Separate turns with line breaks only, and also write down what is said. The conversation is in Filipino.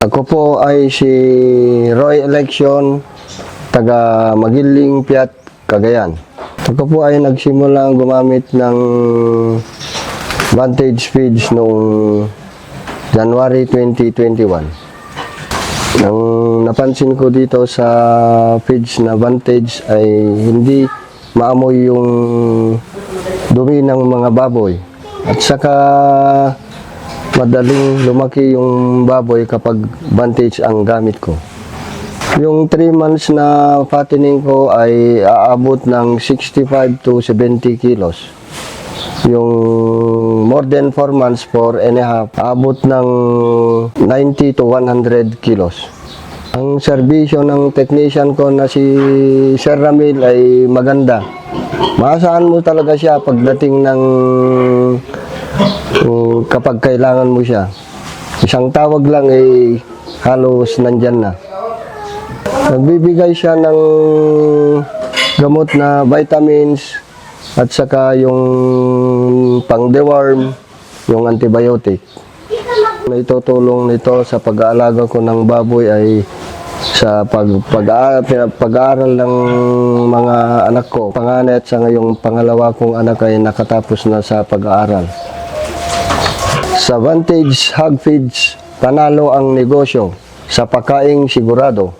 Ako po ay si Roy Election, taga Magiling, Piat, Cagayan. Ako po ay nagsimula gumamit ng Vantage Feeds noong January 2021. Nang napansin ko dito sa feeds na Vantage ay hindi maamoy yung dumi ng mga baboy. At saka madaling lumaki yung baboy kapag Vantage ang gamit ko. Yung 3 months na fattening ko ay aabot ng 65 to 70 kilos. Yung more than 4 months, 4 and a half, aabot ng 90 to 100 kilos. Ang serbisyo ng technician ko na si Sir Ramil ay maganda. Maasahan mo talaga siya pagdating ng uh, kapag kailangan mo siya. Isang tawag lang ay halos nandyan na. Nagbibigay siya ng gamot na vitamins at saka yung pang-deworm, yung antibiotic. Na itutulong nito sa pag-aalaga ko ng baboy ay sa pag, pag, pag-aaral ng mga anak ko. Panganay at sa ngayong pangalawa kong anak ay nakatapos na sa pag-aaral. Sa Vantage Hog Feeds, panalo ang negosyo. Sa pakaing sigurado.